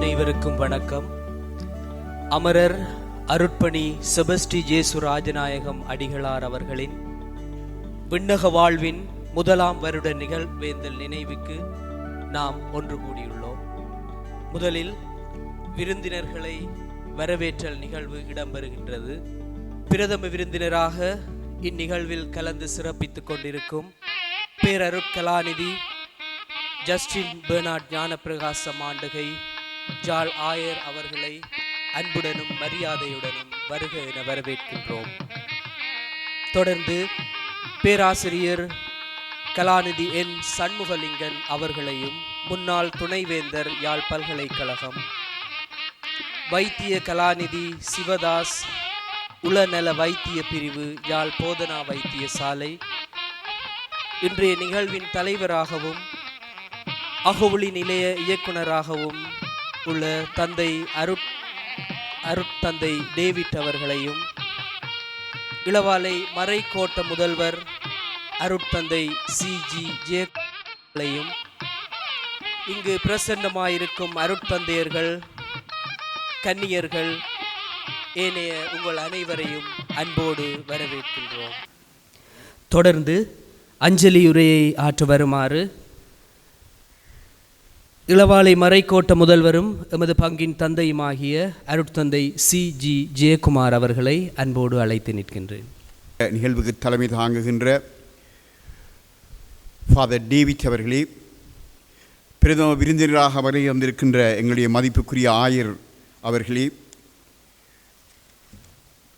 வணக்கம். அமரர் அருட்பணி செபஸ்டி ஜேசு ராஜநாயகம் அடிகளார் அவர்களின் விண்ணக வாழ்வின் முதலாம் வருட நிகழ்வேந்தல் நினைவுக்கு நாம் ஒன்று கூடியுள்ளோம். முதலில் விருந்தினர்களை வரவேற்றல் நிகழ்வு இடம்பெறுகின்றது. பிரதம விருந்தினராக இந்நிகழ்வில் கலந்து சிறப்பித்துக் கொண்டிருக்கும் பேரருட்கலாநிதி ஜஸ்டின் பெர்னாட் ஞானப்பிரகாச ஆண்டுகை ஜால் ஆயர் அவர்களை அன்புடனும் மரியாதையுடனும் வருக என வரவேற்கின்றோம். தொடர்ந்து பேராசிரியர் கலாநிதி என். சண்முகலிங்கன் அவர்களையும் முன்னாள் துணைவேந்தர் யாழ் பல்கலைக்கழகம் வைத்திய கலாநிதி சிவதாஸ் உளநல வைத்திய பிரிவு யாழ் போதனா வைத்தியசாலை. இன்றைய நிகழ்வின் தலைவராகவும் அகவுளி நிலைய இயக்குனராகவும் உள்ள தந்தை அருட் அருட்தந்தை டேவிட் அவர்களையும் இளவாலை மறைக்கோட்ட முதல்வர் அருட்தந்தை சி ஜி ஜேக்களையும் இங்கு பிரசன்னமாயிருக்கும் அருட்தந்தையர்கள் கன்னியர்கள் ஏனைய உங்கள் அனைவரையும் அன்போடு வரவேற்கின்றோம். தொடர்ந்து அஞ்சலி உரையை ஆற்ற வருமாறு இளவாலை மறைக்கோட்ட முதல்வரும் எமது பங்கின் தந்தையுமாகிய அருட்தந்தை சி ஜி ஜெயக்குமார் அவர்களை அன்போடு அழைத்து நிற்கின்றேன். நிகழ்வுக்கு தலைமை தாங்குகின்ற ஃபாதர் டேவிட் அவர்களே பிரதம விருந்தினராக வரை வந்திருக்கின்ற எங்களுடைய மதிப்புக்குரிய ஆயர் அவர்களே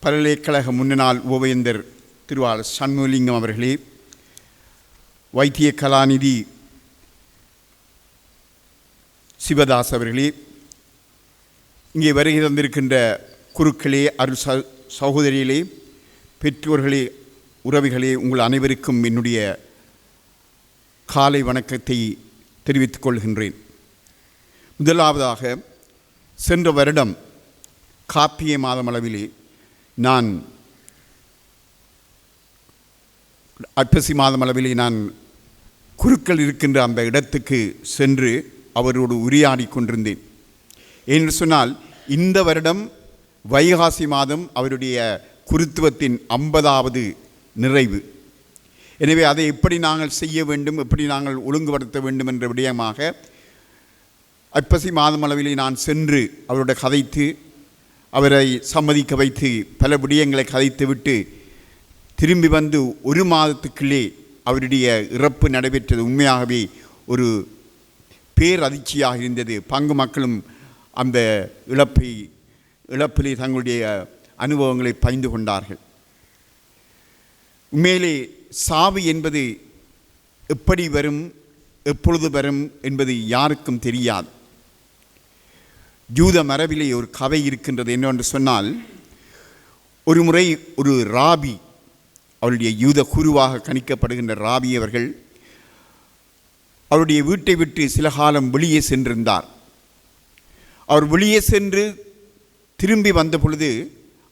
பல்கலைக்கழக முன்னாள் ஓவேந்தர் திருவாளர் சண்முகலிங்கம் அவர்களே வைத்திய கலாநிதி சிவதாஸ் அவர்களே இங்கே வருகை தந்திருக்கின்ற குருக்களே அருள் ச சகோதரிகளே பெற்றோர்களே உறவுகளே உங்கள் அனைவருக்கும் என்னுடைய காலை வணக்கத்தை தெரிவித்துக் கொள்கின்றேன். முதலாவதாக சென்ற வருடம் காப்பிய மாதம் அளவிலே நான் ஐப்பசி மாதம் அளவிலே நான் குருக்கள் இருக்கின்ற அந்த இடத்துக்கு சென்று அவரோடு உரையாடி கொண்டிருந்தேன் என்று சொன்னால் இந்த வருடம் வைகாசி மாதம் அவருடைய குருத்துவத்தின் ஐம்பதாவது நிறைவு. எனவே அதை எப்படி நாங்கள் செய்ய வேண்டும் எப்படி நாங்கள் ஒழுங்குபடுத்த வேண்டும் என்ற விடயமாக ஐப்பசி மாதம் அளவிலே நான் சென்று அவரோட கதைத்து அவரை சம்மதிக்க வைத்து பல விடயங்களை கதைத்து விட்டு திரும்பி வந்து ஒரு மாதத்துக்குள்ளே அவருடைய இறப்பு நடைபெற்றது. உண்மையாகவே ஒரு பேரதிர்ச்சியாக இருந்தது. பங்கு மக்களும் அந்த இழப்பை இழப்பிலே தங்களுடைய அனுபவங்களை பகிர்ந்து கொண்டார்கள். உண்மையிலே சாவு என்பது எப்படி வரும் எப்பொழுது வரும் என்பது யாருக்கும் தெரியாது. ஜூத மரபிலே ஒரு கதை இருக்கின்றது என்னவென்று சொன்னால் ஒரு முறை ஒரு ராபி அவருடைய யூத குருவாக கணிக்கப்படுகின்ற ராபி அவர்கள் அவருடைய வீட்டை விட்டு சில காலம் வெளியே சென்றிருந்தார். அவர் வெளியே சென்று திரும்பி வந்த பொழுது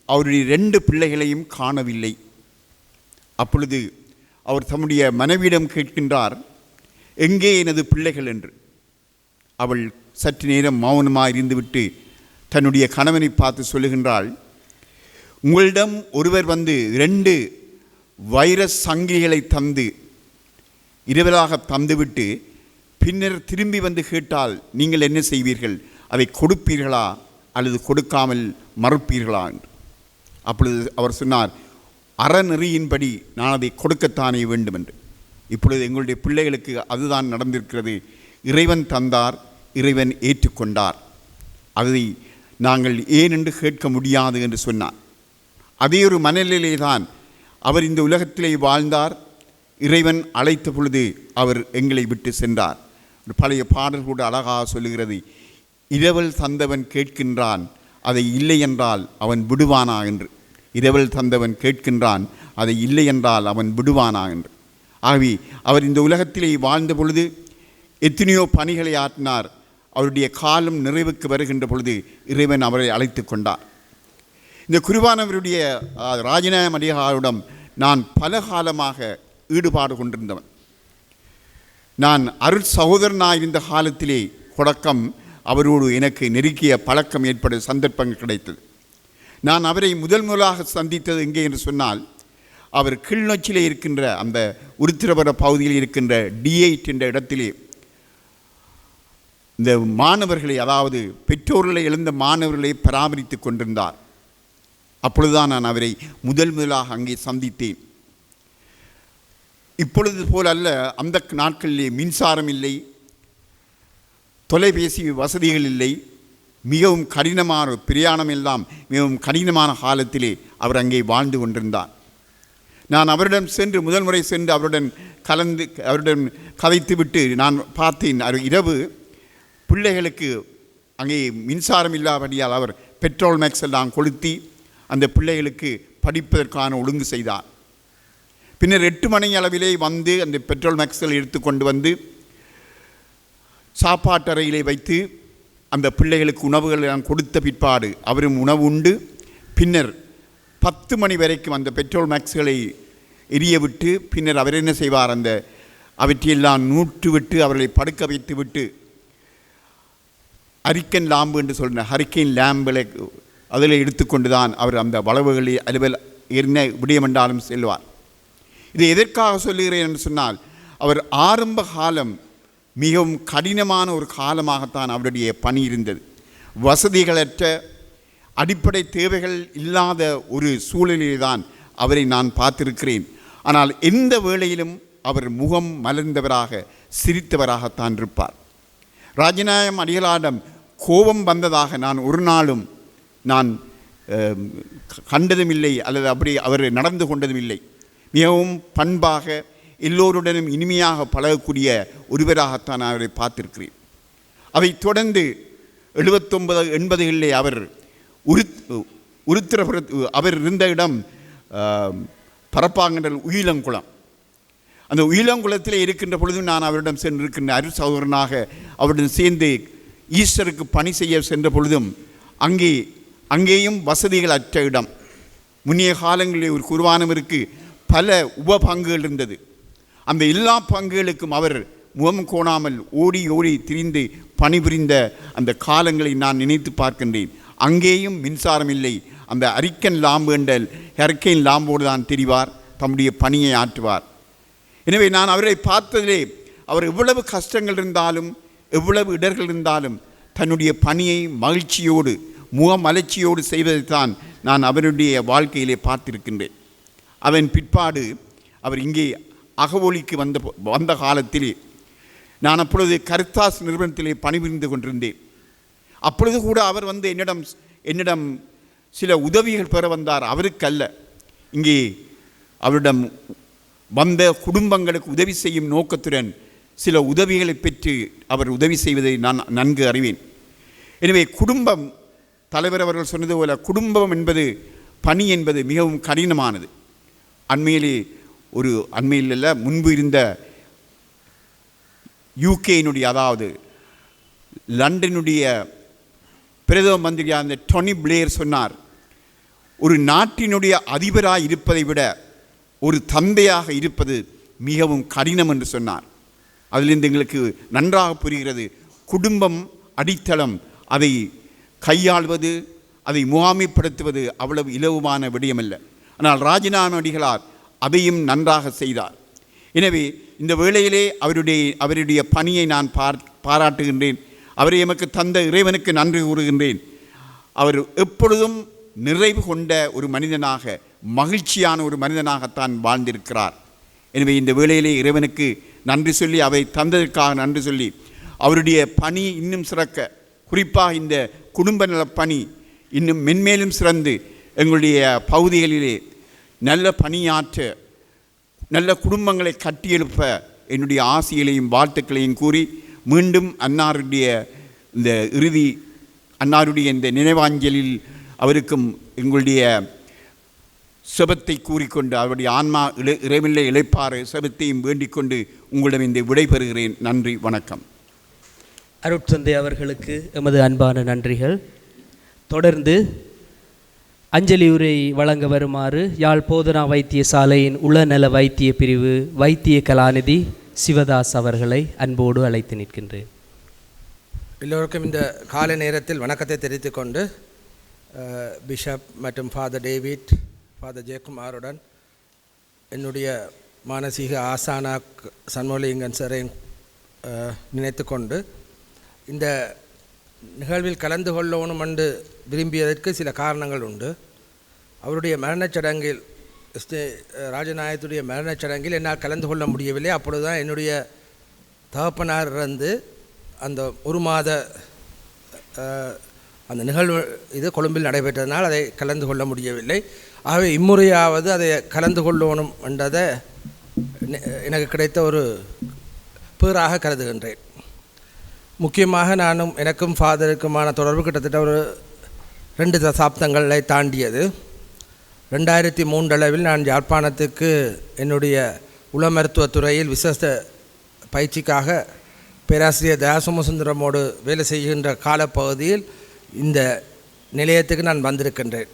அவருடைய ரெண்டு பிள்ளைகளையும் காணவில்லை. அப்பொழுது அவர் தம்முடைய மனைவியிடம் கேட்கின்றார் எங்கே எனது பிள்ளைகள்? என்று. அவள் சற்று நேரம் மௌனமாக இருந்துவிட்டு தன்னுடைய கணவனை பார்த்து சொல்லுகின்றாள் உங்களிடம் ஒருவர் வந்து ரெண்டு வைரஸ் சங்கிலிகளை தந்து இரவலாக தந்துவிட்டு பின்னர் திரும்பி வந்து கேட்டால் நீங்கள் என்ன செய்வீர்கள்? அதை கொடுப்பீர்களா? அல்லது கொடுக்காமல் மறுப்பீர்களா? என்று. அப்பொழுது அவர் சொன்னார் அறநெறியின்படி நான் அதை கொடுக்கத்தானே வேண்டும்? என்று. இப்பொழுது எங்களுடைய பிள்ளைகளுக்கு அதுதான் நடந்திருக்கிறது. இறைவன் தந்தார் இறைவன் ஏற்றுக்கொண்டார். அதை நாங்கள் ஏன் என்று கேட்க முடியாது என்று சொன்னார். அதே ஒரு மனநிலையிலே தான் அவர் இந்த உலகத்திலே வாழ்ந்தார். இறைவன் அழைத்த பொழுது அவர் எங்களை விட்டு சென்றார். பழைய பாடல் கூட அழகாக சொல்லுகிறது. இரவல் தந்தவன் கேட்கின்றான் அதை இல்லை என்றால் அவன் விடுவானா? என்று. இரவல் தந்தவன் கேட்கின்றான் அதை இல்லை என்றால் அவன் விடுவானா? என்று. ஆகவே அவர் இந்த உலகத்திலே வாழ்ந்த பொழுது எத்தனையோ பணிகளை ஆற்றினார். அவருடைய காலம் நிறைவுக்கு வருகின்ற பொழுது இறைவன் அவரை அழைத்து கொண்டார். இந்த குருவானவருடைய அஹ், ராஜநாயம் அடிகாரிடம் நான் பல காலமாக ஈடுபாடு கொண்டிருந்தவன். நான் அருள் சகோதரனாக இருந்த காலத்திலே தொடக்கம் அவரோடு எனக்கு நெருக்கிய பழக்கம் ஏற்பட சந்தர்ப்பங்கள் கிடைத்தது. நான் அவரை முதல் முதலாக சந்தித்தது எங்கே என்று சொன்னால் அவர் கிளிநொச்சியில் இருக்கின்ற அந்த உருத்திரபுர பகுதியில் இருக்கின்ற டிஎயிட் என்ற இடத்திலே. இந்த மாணவர்களை அதாவது பெற்றோர்களை எழுந்த மாணவர்களை பராமரித்து கொண்டிருந்தார். அப்பொழுதுதான் நான் அவரை முதல் முதலாக அங்கே சந்தித்தேன். இப்பொழுது போல் அல்ல அந்த நாட்களிலே மின்சாரம் இல்லை தொலைபேசி வசதிகள் இல்லை மிகவும் கடினமான பிரயாணம் எல்லாம் மிகவும் கடினமான காலத்திலே அவர் அங்கே வாழ்ந்து கொண்டிருந்தார். நான் அவரிடம் சென்று முதல் முறை சென்று அவருடன் கலந்து அவருடன் கதைத்து விட்டு நான் பார்த்தேன் அவர் இரவு பிள்ளைகளுக்கு அங்கே மின்சாரம் இல்லாதபடியால் அவர் பெட்ரோல் மேக்ஸ் எல்லாம் கொளுத்தி அந்த பிள்ளைகளுக்கு படிப்பதற்கான ஒழுங்கு செய்தார். பின்னர் எட்டு மணி அளவிலே வந்து அந்த பெட்ரோல் மேக்ஸ்கள் எடுத்து கொண்டு வந்து சாப்பாட்டறையிலே வைத்து அந்த பிள்ளைகளுக்கு உணவுகள் எல்லாம் கொடுத்த பிற்பாடு அவரும் உணவு உண்டு. பின்னர் பத்து மணி வரைக்கும் அந்த பெட்ரோல் மேக்ஸ்களை எரிய விட்டு பின்னர் அவர் என்ன செய்வார்? அந்த அவற்றையெல்லாம் நூற்று விட்டு அவர்களை படுக்க வைத்து விட்டு ஹரிக்கன் லாம்பு என்று சொல்கிற ஹரிக்கன் லேம்பில் அதில் எடுத்துக்கொண்டு தான் அவர் அந்த வளவுகளில் அலுவல் என்ன விடியமென்றாலும் செல்வார். இதை எதற்காக சொல்லுகிறேன் என்று சொன்னால் அவர் ஆரம்ப காலம் மிகவும் கடினமான ஒரு காலமாகத்தான் அவருடைய பணி இருந்தது. வசதிகளற்ற அடிப்படை தேவைகள் இல்லாத ஒரு சூழலிலே தான் அவரை நான் பார்த்திருக்கிறேன். ஆனால் எந்த வேளையிலும் அவர் முகம் மலர்ந்தவராக சிரித்தவராகத்தான் இருப்பார். ராஜநாயம் அடிகளாடம் கோபம் வந்ததாக நான் ஒரு நாளும் நான் கண்டதும் இல்லை அல்லது அப்படி அவர் நடந்து கொண்டதும் இல்லை மிகவும் பண்பாக எல்லோருடனும் இனிமையாக பழகக்கூடிய ஒருவராகத்தான் அவரை பார்த்திருக்கிறேன். அவை தொடர்ந்து எழுபத்தொன்பது எண்பதுகளிலே அவர் உருத் உருத்திரபுர அவர் இருந்த இடம் பரப்பாங்கன்ற உயிலங்குளம். அந்த உயிலங்குளத்தில் இருக்கின்ற பொழுதும் நான் அவரிடம் சென்று இருக்கின்ற அரு சகோதரனாக அவருடன் சேர்ந்து ஈஸ்டருக்கு பணி செய்ய சென்ற பொழுதும் அங்கே அங்கேயும் வசதிகள் அற்ற இடம். முன்னைய காலங்களில் ஒரு குருவானவருக்கு பல உப பங்குகள் இருந்தது. அந்த எல்லா பங்குகளுக்கும் அவர் முகம் கோணாமல் ஓடி ஓடி திரிந்து பணிபுரிந்த அந்த காலங்களை நான் நினைத்து பார்க்கின்றேன். அங்கேயும் மின்சாரம் இல்லை. அந்த அரிக்கன் லாம்பு என்ற ஹெர்க்கைன் லாம்போடு தான் தெரிவார் தம்முடைய பணியை ஆற்றுவார். எனவே நான் அவரை பார்த்ததிலே அவர் எவ்வளவு கஷ்டங்கள் இருந்தாலும் எவ்வளவு இடர்கள் இருந்தாலும் தன்னுடைய பணியை மகிழ்ச்சியோடு முகமலர்ச்சியோடு செய்வதைத்தான் நான் அவருடைய வாழ்க்கையிலே பார்த்திருக்கின்றேன். அவன் பிற்பாடு அவர் இங்கே அகவொலிக்கு வந்த வந்த காலத்திலே நான் அப்பொழுது கருத்தாஸ் நிறுவனத்திலே பணிபுரிந்து கொண்டிருந்தேன். அப்பொழுது கூட அவர் வந்து என்னிடம் என்னிடம் சில உதவிகள் பெற வந்தார். அவருக்கு அல்ல இங்கே அவரிடம் வந்த குடும்பங்களுக்கு உதவி செய்யும் நோக்கத்துடன் சில உதவிகளை பெற்று அவர் உதவி செய்வதை நான் நன்கு அறிவேன். எனவே குடும்பம் தலைவர் அவர்கள் சொன்னது போல குடும்பம் என்பது பணி என்பது மிகவும் கடினமானது. அண்மையிலே ஒரு அண்மையில் இல்லை முன்பு இருந்த யூகேயினுடைய அதாவது லண்டனுடைய பிரதம மந்திரியாக அந்த டொனி பிளேயர் சொன்னார் ஒரு நாட்டினுடைய அதிபராக இருப்பதை விட ஒரு தந்தையாக இருப்பது மிகவும் கடினம் என்று சொன்னார். அதிலிருந்து எங்களுக்கு நன்றாக புரிகிறது குடும்பம் அடித்தளம் அதை கையாள்வது அதை முகாமைப்படுத்துவது அவ்வளவு இலவுமான விடயமல்ல. ஆனால் ராஜினாமா அடிகளார் அதையும் நன்றாக செய்தார். எனவே இந்த வேளையிலே அவருடைய அவருடைய பணியை நான் பார் பாராட்டுகின்றேன். அவரை எமக்கு தந்த இறைவனுக்கு நன்றி கூறுகின்றேன். அவர் எப்பொழுதும் நிறைவு கொண்ட ஒரு மனிதனாக மகிழ்ச்சியான ஒரு மனிதனாகத்தான் வாழ்ந்திருக்கிறார். எனவே இந்த வேளையிலே இறைவனுக்கு நன்றி சொல்லி அவை தந்ததற்காக நன்றி சொல்லி அவருடைய பணி இன்னும் சிறக்க குறிப்பாக இந்த குடும்ப நல பணி இன்னும் மென்மேலும் சிறந்து எங்களுடைய பகுதிகளிலே நல்ல பணியாற்ற நல்ல குடும்பங்களை கட்டியெழுப்ப என்னுடைய ஆசைகளையும் வாழ்த்துக்களையும் கூறி மீண்டும் அன்னாருடைய இந்த இறுதி அன்னாருடைய இந்த நினைவாஞ்சலில் அவருக்கும் எங்களுடைய செபத்தை கூறிக்கொண்டு அவருடைய ஆன்மா இளை இறைவில்லை இழைப்பாறு செபத்தையும் வேண்டிக் கொண்டு உங்களிடம் இந்த விடைபெறுகிறேன். நன்றி வணக்கம். அருட்சந்தை அவர்களுக்கு எமது அன்பான நன்றிகள். தொடர்ந்து அஞ்சலி உரை வழங்க வருமாறு யாழ் போதனா வைத்தியசாலையின் உளநல வைத்திய பிரிவு வைத்திய கலாநிதி சிவதாஸ் அவர்களை அன்போடு அழைத்து நிற்கின்றேன். எல்லோருக்கும் இந்த காலை நேரத்தில் வணக்கத்தை தெரிவித்து கொண்டு பிஷப் மற்றும் ஃபாதர் டேவிட் ஃபாதர் ஜெயக்குமாருடன் என்னுடைய மானசீக ஆசானா க- சண்முகலிங்கன் நினைத்து கொண்டு இந்த நிகழ்வில் கலந்து கொள்ளணும் என்று விரும்பியதற்கு சில காரணங்கள் உண்டு. அவருடைய மரணச் சடங்கில் ஸ்ரீ ராஜநாயகத்துடைய மரணச் சடங்கில் என்னால் கலந்து கொள்ள முடியவில்லை. அப்பொழுதுதான் என்னுடைய தகப்பனார் இருந்து அந்த ஒரு மாத அந்த நிகழ்வு இது கொழும்பில் நடைபெற்றதனால் அதை கலந்து கொள்ள முடியவில்லை. ஆகவே இம்முறையாவது அதை கலந்து கொள்ளணும் என்றதை எனக்கு கிடைத்த ஒரு பேராக கருதுகின்றேன். முக்கியமாக நானும் எனக்கும் ஃபாதருக்குமான தொடர்பு கிட்டத்தட்ட ஒரு ரெண்டு தசாப்தங்களை தாண்டியது. ரெண்டாயிரத்தி மூன்றளவில் நான் யாழ்ப்பாணத்துக்கு என்னுடைய உள மருத்துவத்துறையில் விசேஷ பயிற்சிக்காக பேராசிரியர் தயாசுமசுந்தரமோடு வேலை செய்கின்ற காலப்பகுதியில் இந்த நிலையத்துக்கு நான் வந்திருக்கின்றேன்.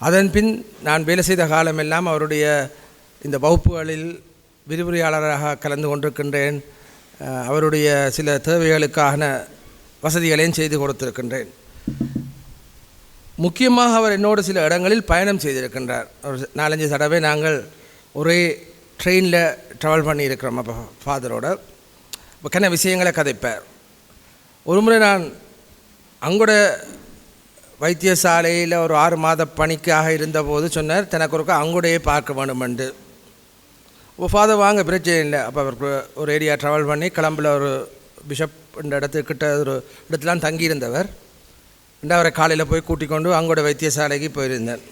அதன் பின் நான் வேலை செய்த காலமெல்லாம் அவருடைய இந்த வகுப்புகளில் விரிவுரையாளராக கலந்து கொண்டிருக்கின்றேன். அவருடைய சில தேவைகளுக்கான வசதிகளையும் செய்து கொடுத்திருக்கின்றேன். முக்கியமாக அவர் என்னோடு சில இடங்களில் பயணம் செய்திருக்கின்றார். ஒரு நாலஞ்சு தடவை நாங்கள் ஒரே ட்ரெயினில் ட்ராவல் பண்ணியிருக்கிறோம் அப்போ ஃபாதரோட இப்போ கன விஷயங்களை கதைப்பார். ஒரு முறை நான் அங்கூட வைத்தியசாலையில் ஒரு ஆறு மாத பணிக்காக இருந்தபோது சொன்னார் தனக்கு ஒருக்கா அங்கோடையே பார்க்க வேணுமெண்டு ஓ ஃபாதர் வாங்க பிரச்சனை இல்லை. அப்போ அவருக்கு ஒரு ஏரியா ட்ராவல் பண்ணி கிளம்பில் ஒரு பிஷப் இந்த இடத்துக்கிட்ட ஒரு இடத்துலாம் தங்கியிருந்தவர். ரெண்டாவரை காலையில் போய் கூட்டிக் கொண்டு அங்கோட வைத்தியசாலைக்கு போயிருந்தேன்.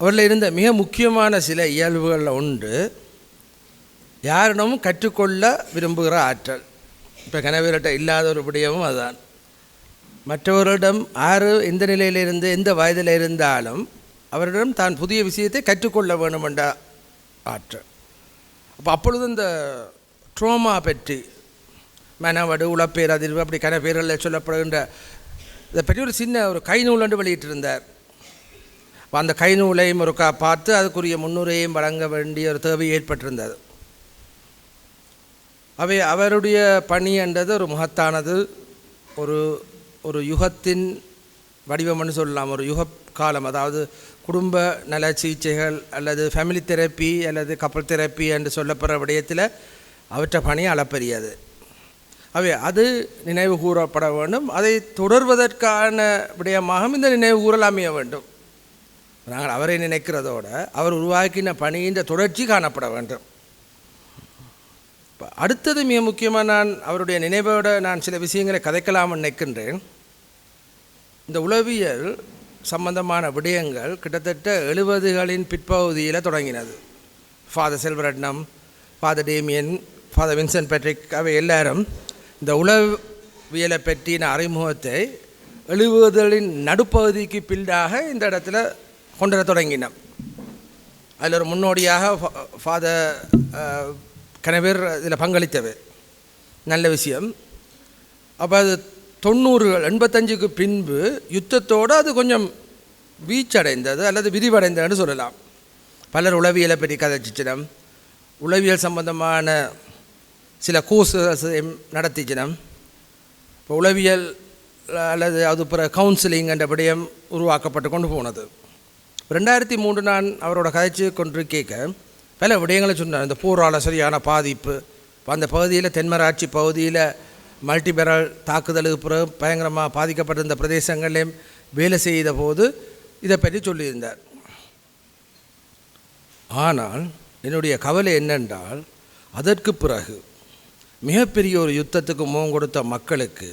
அவரில் இருந்த மிக முக்கியமான சில இயல்புகளில் உண்டு. யாரிடமும் கற்றுக்கொள்ள விரும்புகிற ஆற்றல். இப்போ கனவீரட்ட இல்லாத ஒரு விடயமும் அதுதான் மற்றவர்களிடம் யார் எந்த நிலையிலிருந்து எந்த வயதில் இருந்தாலும் அவரிடம் தான் புதிய விஷயத்தை கற்றுக்கொள்ள வேண்டும் என்ற ஆற்றல் அப்போ அப்பொழுது இந்த ட்ரோமா பற்றி மனவடு உளப்பேர் அதிர்வு அப்படி கன பேர்களில் சொல்லப்படுகின்ற இதை பற்றி ஒரு சின்ன ஒரு கைநூல் ஒன்று வெளியிட்டிருந்தார். அந்த கைநூலையும் ஒரு கா பார்த்து அதுக்குரிய முன்னுரையும் வழங்க வேண்டிய ஒரு தேவை ஏற்பட்டிருந்தது. அவை அவருடைய பணி என்றது ஒரு மகத்தானது ஒரு ஒரு யுகத்தின் வடிவம்னு சொல்லலாம். ஒரு யுக காலம் அதாவது குடும்ப நல சிகிச்சைகள் அல்லது ஃபேமிலி தெரப்பி அல்லது கப்பல் தெரப்பி என்று சொல்லப்படுற விடயத்தில் அவற்றை பணி அளப்பரியது. அவை அது நினைவு கூறப்பட வேண்டும். அதை தொடர்வதற்கான விடயமாகவும் இந்த நினைவு கூறல் அமைய வேண்டும். நாங்கள் அவரை நினைக்கிறதோட அவர் உருவாக்கின பணியின் தொடர்ச்சி காணப்பட வேண்டும். இப்போ அடுத்தது மிக முக்கியமாக நான் அவருடைய நினைவோட நான் சில விஷயங்களை கதைக்கலாம்னு நினைக்கின்றேன். இந்த உளவியல் சம்பந்தமான விடயங்கள் கிட்டத்தட்ட எழுபதுகளின் பிற்பகுதியில் தொடங்கினது. Father Selvaratnam father Damian father Vincent Patrick அவை எல்லாரும் இந்த உளவியலை பற்றின அறிமுகத்தை எழுபதுகளின் நடுப்பகுதிக்கு பில்லாக இந்த இடத்துல கொண்டு வர தொடங்கினோம். அதில் ஒரு முன்னோடியாக ஃபாதர் கனவேர் இதில் பங்களித்தவர். நல்ல விஷயம். அப்போ அது தொண்ணூறுகள் எண்பத்தஞ்சுக்கு பின்பு யுத்தத்தோடு அது கொஞ்சம் வீச்சடைந்தது அல்லது விரிவடைந்ததுன்னு சொல்லலாம். பலர் உளவியலை பற்றி கதைச்சிச்சினம். உளவியல் சம்பந்தமான சில கோர்ஸஸ் நடத்திச்சினம். இப்போ உளவியல் அல்லது அது பிற கவுன்சிலிங் என்ற விடயம் உருவாக்கப்பட்டு கொண்டு போனது. ரெண்டாயிரத்தி மூன்று நான் அவரோட கதைச்சு கொண்டு கேட்க பல விடயங்களை சொன்னார். இந்த போரால சரியான பாதிப்பு அந்த பகுதியில் தென்மராட்சி பகுதியில் மல்டிபெரல் தாக்குதலுக்கு பிறகு பயங்கரமாக பாதிக்கப்பட்டிருந்த பிரதேசங்களையும் வேலை செய்த போது இதை பற்றி சொல்லியிருந்தார். ஆனால் என்னுடைய கவலை என்னென்றால் அதற்கு பிறகு மிகப்பெரிய ஒரு யுத்தத்துக்கு முகம் கொடுத்த மக்களுக்கு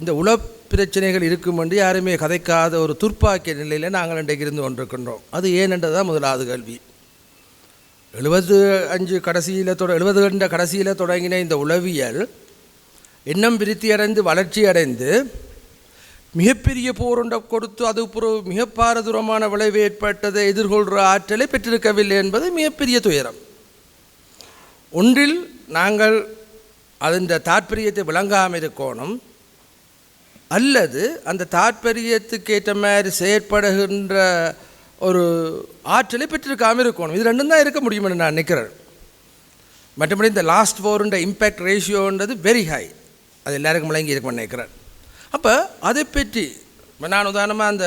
இந்த உள பிரச்சனைகள் இருக்கும் என்று யாருமே கதைக்காத ஒரு துர்ப்பாக்கிய நிலையில் நாங்கள் இன்றைக்கு இருந்து கொண்டிருக்கின்றோம். அது ஏனென்றதான் முதலாவது கல்வி எழுபது அஞ்சு கடைசியில் தொட எழுபது கண்ட கடைசியில் தொடங்கின இந்த உளவியல் எண்ணம் விருத்தி அடைந்து வளர்ச்சி அடைந்து மிகப்பெரிய போருண்ட கொடுத்து அது பிறகு மிக பாரதூரமான விளைவு ஏற்பட்டதை எதிர்கொள்கிற ஆற்றலை பெற்றிருக்கவில்லை என்பது மிகப்பெரிய துயரம். ஒன்றில் நாங்கள் அதன் தாற்பயத்தை விளங்காமல் இருக்கணும். அல்லது அந்த தாற்பயத்துக்கு ஏற்ற மாதிரி செயற்படுகின்ற ஒரு ஆற்றலை பெற்றிருக்காமல் இருக்கணும். இது ரெண்டும் தான் இருக்க முடியும்னு நான் நினைக்கிறேன். மற்றபடி இந்த லாஸ்ட் ஃபோருன்ற இம்பேக்ட் ரேஷியோன்றது வெரி ஹை அது எல்லாருக்கும் விளங்கி இருக்கும்னு நினைக்கிறேன். அப்போ அதை பற்றி நான் உதாரணமாக அந்த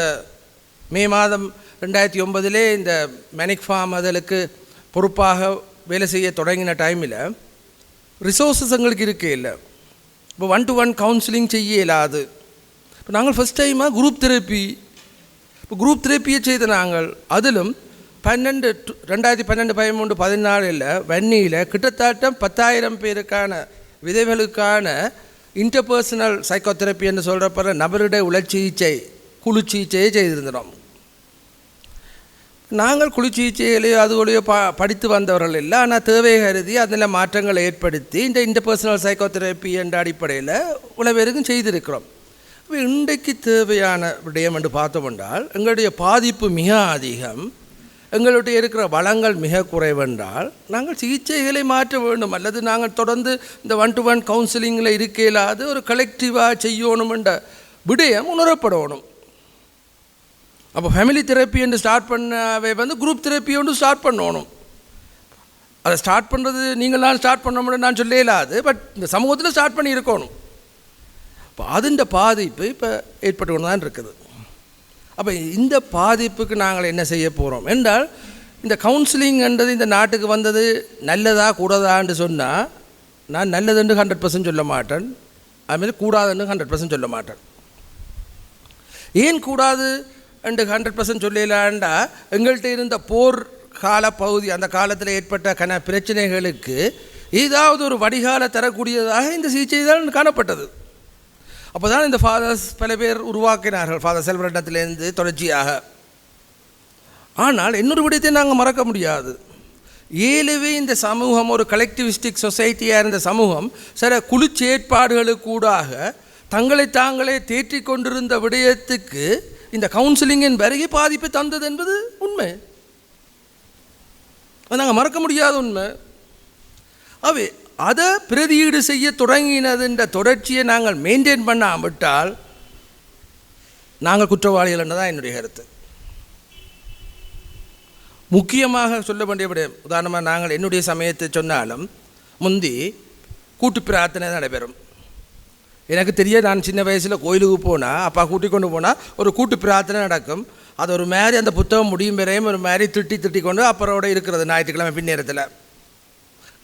மே மாதம் ரெண்டாயிரத்தி ஒன்பதிலே இந்த மெனிக் ஃபார்ம் அதலுக்கு பொறுப்பாக வேலை செய்ய தொடங்கின டைமில் ரிசோர்ஸஸ் எங்களுக்கு இருக்கே இல்லை. இப்போ ஒன் டு ஒன் கவுன்சிலிங் செய்ய இல்லாது இப்போ நாங்கள் ஃபஸ்ட் டைமாக குரூப் தெரப்பி குரூப் தெரப்பியை செய்த நாங்கள் அதிலும் பன்னெண்டு டு- ரெண்டாயிரத்தி பன்னெண்டு பதிமூன்று பதினாலில் வன்னியில் கிட்டத்தட்ட பத்தாயிரம் பேருக்கான விதைகளுக்கான இன்டர்பர்சனல் சைக்கோதெரப்பி என்று சொல்கிறப்ப நபருடைய உளச்சிகிச்சை குழு சிகிச்சையை செய்திருந்தோம். நாங்கள் குழு சிகிச்சையிலேயோ அதுகளையோ ப படித்து வந்தவர்கள் இல்லை. ஆனால் தேவை கருதி அதில் மாற்றங்களை ஏற்படுத்தி இந்த இன்டர்பர்சனல் சைக்கோதெரப்பி என்ற அடிப்படையில் உளவேருக்கும் செய்திருக்கிறோம். இப்போ இன்றைக்கு தேவையான விடயம் என்று பார்த்தோமென்றால் எங்களுடைய பாதிப்பு மிக அதிகம். எங்களுடைய இருக்கிற வளங்கள் மிக குறைவென்றால் நாங்கள் சிகிச்சைகளை மாற்ற வேண்டும். அல்லது நாங்கள் தொடர்ந்து இந்த ஒன் டு ஒன் கவுன்சிலிங்கில் இருக்க ஒரு கலெக்டிவாக செய்யணும் என்ற விடயம் உணரப்படணும். அப்போ ஃபேமிலி தெரப்பி என்று ஸ்டார்ட் பண்ணவே வந்து குரூப் தெரப்பி ஒன்று ஸ்டார்ட் பண்ணணும். அதை ஸ்டார்ட் பண்ணுறது நீங்களாம் ஸ்டார்ட் பண்ண முடியும் நான் சொல்ல இல்லாது பட் இந்த சமூகத்தில் ஸ்டார்ட் பண்ணி இருக்கணும் இப்போ அதுண்ட பாதிப்பு இப்போ ஏற்பட்டு கொண்டு தான் இருக்குது. அப்போ இந்த பாதிப்புக்கு நாங்கள் என்ன செய்ய போகிறோம் என்றால் இந்த கவுன்சிலிங்ன்றது இந்த நாட்டுக்கு வந்தது நல்லதா கூடாதான்னு சொன்னால் நான் நல்லதுன்னு ஹண்ட்ரட் பர்சன்ட் சொல்ல மாட்டேன். அதுமாரி கூடாதுன்னு ஹண்ட்ரட் பர்சன்ட் சொல்ல மாட்டேன். ஏன் கூடாது என்று ஹண்ட்ரட் பர்சன்ட் சொல்லலான்டா எங்கள்கிட்ட இருந்த போர் கால பகுதி அந்த காலத்தில் ஏற்பட்ட கன பிரச்சனைகளுக்கு ஏதாவது ஒரு வடிகால தரக்கூடியதாக இந்த சிகிச்சை தான் காணப்பட்டது. அப்போ தான் இந்த ஃபாதர்ஸ் பல பேர் உருவாக்கினார்கள். ஃபாதர் செல்வரட்டத்திலேருந்து தொடர்ச்சியாக. ஆனால் இன்னொரு விடயத்தை நாங்கள் மறக்க முடியாது. ஏலவே இந்த சமூகம் ஒரு கலெக்டிவிஸ்டிக் சொசைட்டியாக இருந்த சமூகம் சில குழு செயற்பாடுகளுக்கூடாக தங்களை தாங்களே தேற்றி கொண்டிருந்த விடயத்துக்கு இந்த கவுன்சிலிங்கின் பிறகு பாதிப்பு தந்தது என்பது உண்மை. நாங்கள் மறக்க முடியாத உண்மை. அவை அதை பிரதியீடு செய்ய தொடங்கினதுன்ற தொடர்ச்சியை நாங்கள் மெயின்டைன் பண்ணாமட்டால் நாங்கள் குற்றவாளிகள் தான் என்னுடைய கருத்து. முக்கியமாக சொல்ல வேண்டிய விடயம் உதாரணமாக நாங்கள் என்னுடைய சமயத்தை சொன்னாலும் முந்தி கூட்டு பிரார்த்தனை நடைபெறும். எனக்கு தெரிய நான் சின்ன வயசில் கோயிலுக்கு போனால் அப்பா கூட்டிக் கொண்டு போனால் ஒரு கூட்டு பிரார்த்தனை நடக்கும். அது ஒரு மாதிரி அந்த புத்தகம் முடியும் வரையும் ஒரு மாதிரி திட்டி திட்டி கொண்டு அப்புறோட இருக்கிறது ஞாயிற்றுக்கிழமை பின்னேரத்தில்.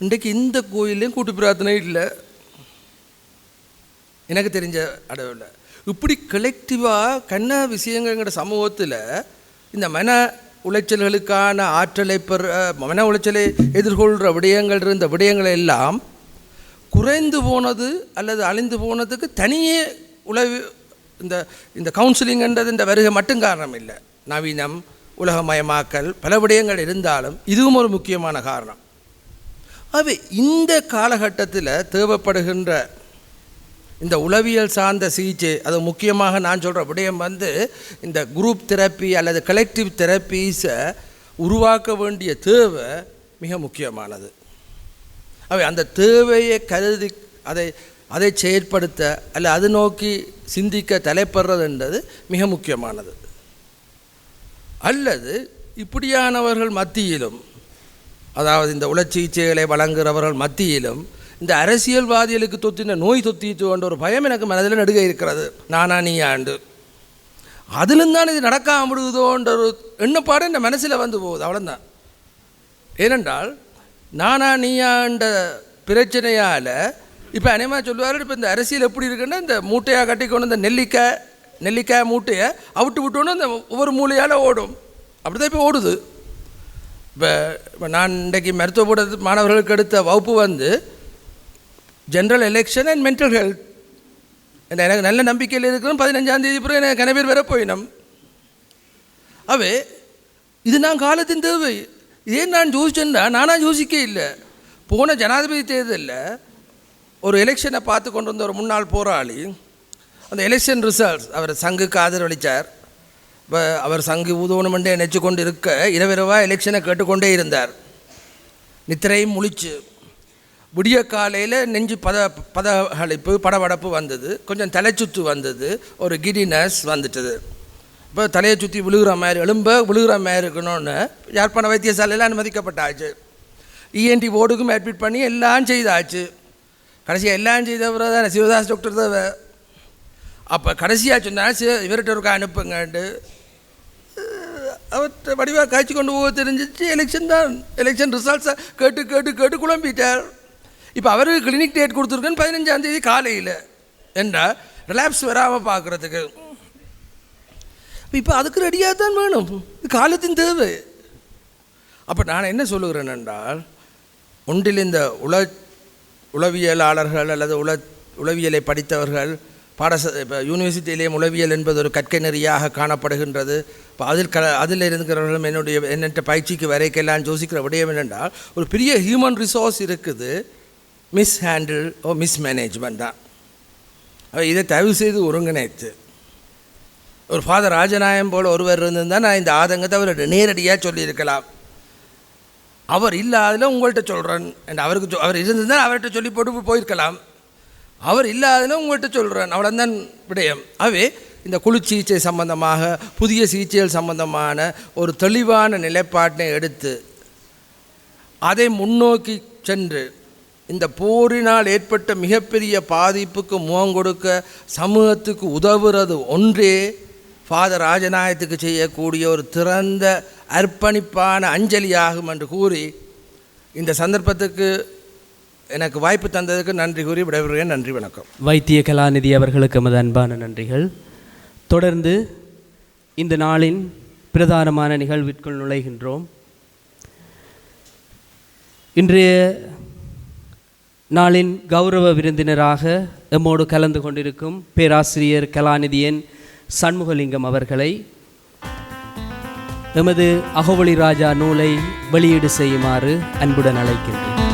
இன்றைக்கு இந்த கோயிலையும் கூட்டு பிரார்த்தனை இல்லை. எனக்கு தெரிஞ்ச அளவில் இப்படி கலெக்டிவாக கண்ண விஷயங்கள்ங்கிற சமூகத்தில் இந்த மன உளைச்சல்களுக்கான ஆற்றலை பெற மன உளைச்சலை எதிர்கொள்கிற விடயங்கள் இருந்த விடயங்கள் எல்லாம் குறைந்து போனது அல்லது அழிந்து போனதுக்கு தனியே உளவு இந்த இந்த கவுன்சிலிங்ன்றது இந்த வருகை மட்டும் காரணம் இல்லை. நவீனம் உலகமயமாக்கல் பல விடயங்கள் இருந்தாலும் இதுவும் ஒரு முக்கியமான காரணம். ஆகவே இந்த காலகட்டத்தில் தேவைப்படுகின்ற இந்த உளவியல் சார்ந்த சிகிச்சை அது முக்கியமாக நான் சொல்கிற விடயம் வந்து இந்த குரூப் தெரப்பி அல்லது கலெக்டிவ் தெரப்பீஸை உருவாக்க வேண்டிய தேவை மிக முக்கியமானது. அவை அந்த தேவையை கருதி அதை அதை செயற்படுத்த அல்ல அது நோக்கி சிந்திக்க தலைப்படுறதுன்றது மிக முக்கியமானது. அல்லது இப்படியானவர்கள் மத்தியிலும் அதாவது இந்த உளச்சிகிச்சைகளை வழங்குகிறவர்கள் மத்தியிலும் இந்த அரசியல்வாதிகளுக்கு தொத்தின நோய் தொத்திட்டு கொண்ட ஒரு பயம் எனக்கு மனதில் நடுக இருக்கிறது. நானா நீ ஆண்டு. அதிலும் தான் இது நடக்காம விடுதோன்ற ஒரு எண்ணப்பாடு இந்த மனசில் வந்து போகுது. அவ்வளோதான் ஏனென்றால் நானா நீயாண்ட பிரச்சனையால் இப்போ அநேகமாக சொல்லுவார் இப்போ இந்த அரசியல் எப்படி இருக்குன்னா இந்த மூட்டையாக கட்டிக்கொண்டு இந்த நெல்லிக்காய் நெல்லிக்காய் மூட்டையை அவிட்டு விட்டோன்னு அந்த ஒவ்வொரு மூலையால் ஓடும். அப்படி தான் இப்போ ஓடுது. இப்போ இப்போ நான் இன்றைக்கு மருத்துவ கூட மாணவர்களுக்கு எடுத்த வகுப்பு வந்து general election and mental health எனக்கு நல்ல நம்பிக்கையில் இருக்கிறோம். பதினஞ்சாம் தேதி பிறகு எனக்கு கனவேர் வர போயினோம். அவே இது நான் காலத்தின் தேவை. இதே நான் யோசிச்சேன்னா நானாக யோசிக்க இல்லை. போன ஜனாதிபதி தேர்தலில் ஒரு எலெக்ஷனை பார்த்து கொண்டு வந்த ஒரு முன்னாள் போராளி அந்த எலெக்ஷன் ரிசல்ட்ஸ் அவர் சங்குக்கு ஆதரவளித்தார் இப்போ அவர் சங்கு ஊதுவனமென்றே நினச்சி கொண்டு இருக்க இரவிரவாக எலெக்ஷனை கேட்டுக்கொண்டே இருந்தார். நித்திரையும் முழிச்சு. விடிய காலையில் நெஞ்சு பத பதகளிப்பு படபடப்பு வந்தது. கொஞ்சம் தலைச்சுத்து வந்தது. ஒரு கிடினஸ் வந்துட்டது. இப்போ தலையை சுற்றி விழுகிற மாதிரி எலும்ப விழுகிற மாதிரி இருக்கணும்னு யாழ்ப்பாண வைத்தியசாலையில் அனுமதிக்கப்பட்டாச்சு. இஎன்டி போர்டுக்கும் அட்மிட் பண்ணி எல்லாம் செய்தாச்சு. கடைசியாக எல்லாம் செய்த பிறகு தான் சிவதாஸ் டாக்டர் தான். அப்போ கடைசியாக சொன்னால் சி இவர்கிட்ட ஒருக்கா அனுப்புங்கன்ட்டு அவர் வடிவாக காய்ச்சி கொண்டு போக தெரிஞ்சிச்சு. எலெக்ஷன் தான். எலெக்ஷன் ரிசல்ட்ஸை கேட்டு கேட்டு கேட்டு குழம்பிட்டார். இப்போ அவருக்கு கிளினிக் டேட் கொடுத்துருக்குன்னு பதினஞ்சாந்தேதி காலையில். என்றால் ரிலாப்ஸ் வராமல் பார்க்குறதுக்கு இப்போ அதுக்கு ரெடியாக தான் வேணும். இது காலத்தின் தேவை. அப்போ நான் என்ன சொல்லுகிறேன் என்றால் ஒன்றில் இந்த உள உளவியலாளர்கள் அல்லது உள உளவியலை படித்தவர்கள் பாடச இப்போ யூனிவர்சிட்டியிலே உளவியல் என்பது ஒரு கற்கை நெறியாக காணப்படுகின்றது. இப்போ அதில் க அதில் இருக்கிறவர்களும் என்னுடைய என்னென்ன பயிற்சிக்கு வரைக்கெல்லாம் யோசிக்கிற விடயம் என்னென்றால் ஒரு பெரிய ஹியூமன் ரிசோர்ஸ் இருக்குது mishandle or mismanagement தான் இதை தயவு செய்து ஒருங்கிணைத்து. ஒரு ஃபாதர் ராஜநாயம் போல் ஒருவர் இருந்திருந்தால் நான் இந்த ஆதங்கத்தை அவர் நேரடியாக சொல்லியிருக்கலாம். அவர் இல்லாததில் உங்கள்கிட்ட சொல்கிறேன் அண்ட் அவருக்கு அவர் இருந்திருந்தால் அவர்கிட்ட சொல்லி போட்டு போயிருக்கலாம். அவர் இல்லாதன்னு உங்கள்கிட்ட சொல்கிறேன் அவ்வளோதான் விடயம். ஆகவே இந்த குழு சிகிச்சை சம்பந்தமாக புதிய சிகிச்சைகள் சம்பந்தமான ஒரு தெளிவான நிலைப்பாட்டினை எடுத்து அதை முன்னோக்கி சென்று இந்த போரினால் ஏற்பட்ட மிகப்பெரிய பாதிப்புக்கு முகம் கொடுக்க சமூகத்துக்கு உதவுறது ஒன்றே ஃபாதர் ராஜநாயகத்துக்கு செய்யக்கூடிய ஒரு திறந்த அர்ப்பணிப்பான அஞ்சலியாகும் என்று கூறி இந்த சந்தர்ப்பத்துக்கு எனக்கு வாய்ப்பு தந்ததுக்கு நன்றி கூறி விடைபெறுகிறேன். நன்றி வணக்கம். வைத்திய கலாநிதி அவர்களுக்கு மது அன்பான நன்றிகள். தொடர்ந்து இந்த நாளின் பிரதானமான நிகழ்விற்குள் நுழைகின்றோம். இன்றைய நாளின் கௌரவ விருந்தினராக எம்மோடு கலந்து கொண்டிருக்கும் பேராசிரியர் கலாநிதியன் சண்முகலிங்கம் அவர்களை எமது அகவழி ராஜா நூலை வெளியீடு செய்யுமாறு அன்புடன் அழைக்கின்றேன்.